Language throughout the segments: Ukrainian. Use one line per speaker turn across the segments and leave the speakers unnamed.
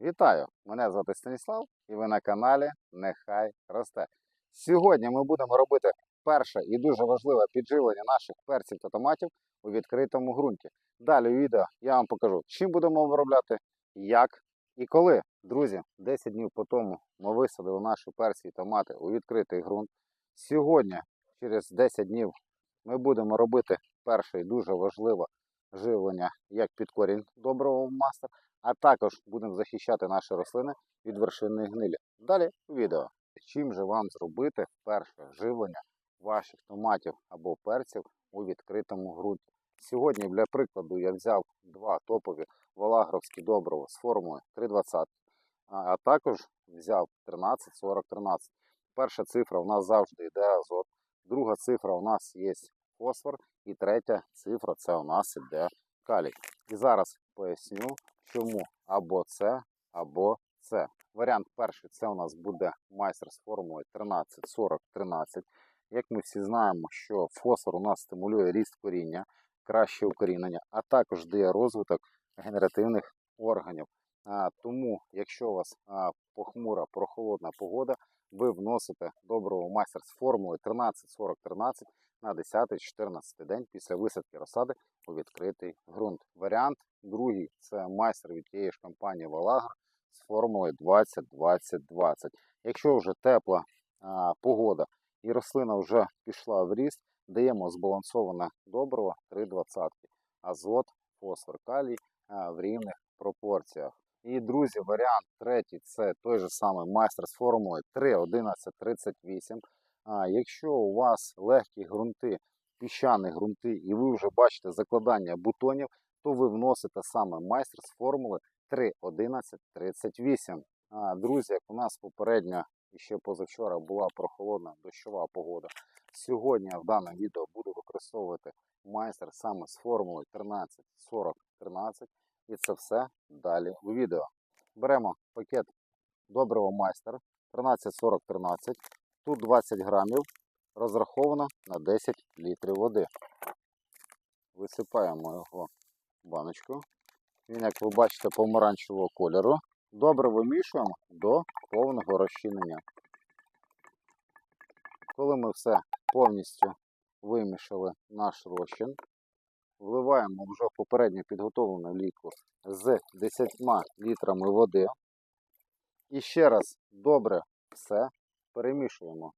Вітаю! Мене звати Станіслав і ви на каналі Нехай Росте. Сьогодні ми будемо робити перше і дуже важливе підживлення наших перців та томатів у відкритому ґрунті. Далі у відео я вам покажу, чим будемо виробляти, як і коли. Друзі, 10 днів по тому ми висадили наші перці і томати у відкритий ґрунт. Сьогодні, через 10 днів, ми будемо робити перше і дуже важливе живлення як під корінь доброго мастер, а також будемо захищати наші рослини від вершинної гнилі. Далі відео. Чим же вам зробити перше живлення ваших томатів або перців у відкритому ґрунті? Сьогодні, для прикладу, я взяв два топові валагровські добрива з формулою 320, а а також взяв 13-40-13. Перша цифра у нас завжди йде азот, друга цифра у нас є фосфор, і третя цифра це у нас іде калій. І зараз поясню, чому або це, або це. Варіант перший це у нас буде майстер з формулою 13-40-13. Як ми всі знаємо, що фосфор у нас стимулює ріст коріння, краще укорінення, а також дає розвиток генеративних органів. А, тому, якщо у вас а, похмура, прохолодна погода, ви вносите доброго майстер з формулою 13-40-13 на 10-14 день після висадки розсади у відкритий ґрунт. Варіант другий це майстер від тієї ж компанії Валагра з формулою 20-20-20. Якщо вже тепла а, погода і рослина вже пішла в ріст, даємо збалансоване добриво 3,20. Азот, фосфор, калій а, в рівних пропорціях. І, друзі, варіант третій це той же самий майстер з формулою 3,11-38. Якщо у вас легкі ґрунти, піщані ґрунти, і ви вже бачите закладання бутонів, то ви вносите саме майстер з формули 3,11-38. А, друзі, як у нас попередньо і ще позавчора була прохолодна дощова погода. Сьогодні в даному відео буду використовувати майстер саме з формулою 13-40-13. І це все далі у відео. Беремо пакет доброго майстер 13-40-13. Тут 20 грамів, розраховано на 10 літрів води. Висипаємо його в баночку. Він, як ви бачите, помаранчевого кольору. Добре вимішуємо до повного розчинення. Коли ми все повністю вимішали наш розчин, вливаємо вже в попередньо підготовлену ліку з 10 літрами води. І ще раз добре все перемішуємо.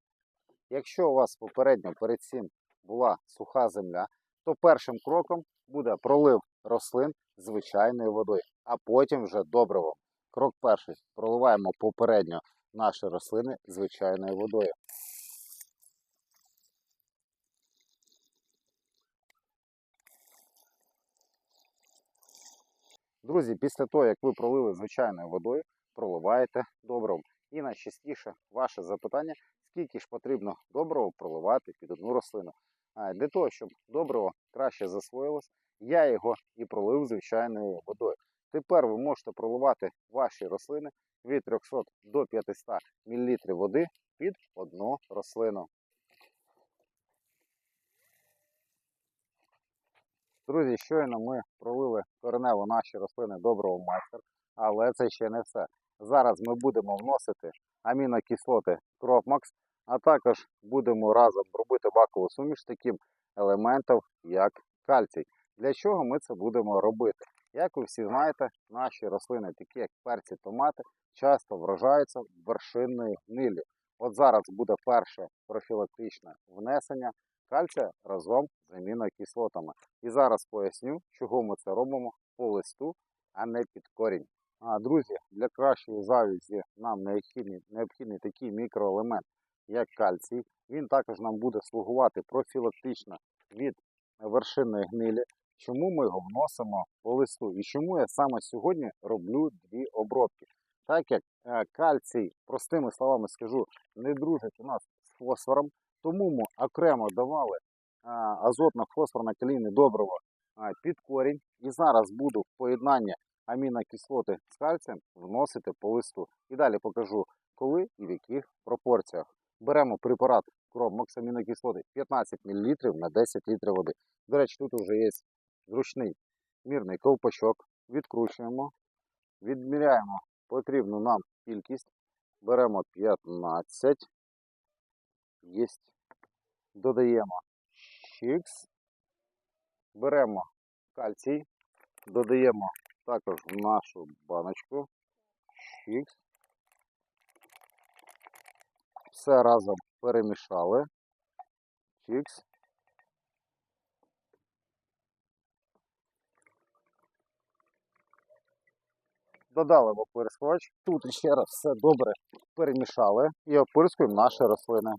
Якщо у вас попередньо перед цим була суха земля, то першим кроком буде пролив рослин звичайною водою, а потім вже добривом. Крок перший проливаємо попередньо наші рослини звичайною водою. Друзі, після того, як ви пролили звичайною водою, проливаєте добривом. І найчастіше ваше запитання, скільки ж потрібно доброго проливати під одну рослину. Для того, щоб добриво краще засвоїлось, я його і пролив звичайною водою. Тепер ви можете проливати ваші рослини від 300 до 500 мл води під одну рослину. Друзі, щойно ми пролили коренево наші рослини доброго майстер, але це ще не все. Зараз ми будемо вносити амінокислоти Кропмакс, а також будемо разом робити бакову суміш таким елементом, як кальцій. Для чого ми це будемо робити? Як ви всі знаєте, наші рослини, такі як перці, томати, часто вражаються вершинною гнилю. От зараз буде перше профілактичне внесення кальція разом з амінокислотами. І зараз поясню, чого ми це робимо по листу, а не під корінь. А, друзі, для кращої завізі нам необхідний, необхідний такий мікроелемент, як кальцій. Він також нам буде слугувати профілактично від вершинної гнилі. Чому ми його вносимо по листу? І чому я саме сьогодні роблю дві обробки? Так як е, кальцій, простими словами скажу, не дружить у нас з фосфором, тому ми окремо давали азотно-фосфорно калійне добриво а, під корінь. І зараз буду в поєднанні амінокислоти з кальцієм вносити по листу. І далі покажу, коли і в яких пропорціях. Беремо препарат Кробмакс амінокислоти 15 мл на 10 літрів води. До речі, тут вже є зручний мірний ковпачок. Відкручуємо, відміряємо потрібну нам кількість. Беремо 15. Єсть. Додаємо чікс. Беремо кальцій. Додаємо також в нашу баночку. Чікс. Все разом перемішали. Чікс. Додали в оприскувач. Тут ще раз все добре перемішали і оприскуємо наші рослини.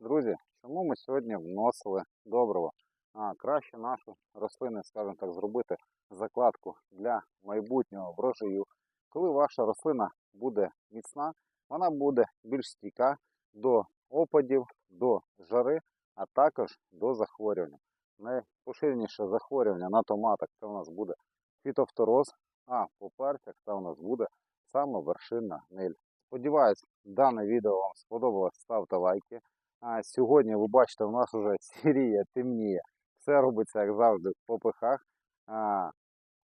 Друзі, чому ми сьогодні вносили добриво? А краще нашу рослини, скажімо так, зробити закладку для майбутнього врожаю. Коли ваша рослина буде міцна, вона буде більш стійка до опадів, до жари, а також до захворювання. Найпоширеніше захворювання на томатах це у нас буде фітофтороз, а по перцях це у нас буде саме вершинна гниль. Сподіваюсь, дане відео вам сподобалось. Ставте лайки. А сьогодні ви бачите, у нас вже сіріє, темніє. Все робиться, як завжди, в попихах. А,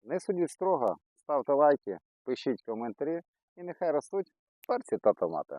не судіть строго, ставте лайки, пишіть коментарі і нехай ростуть перці та томати.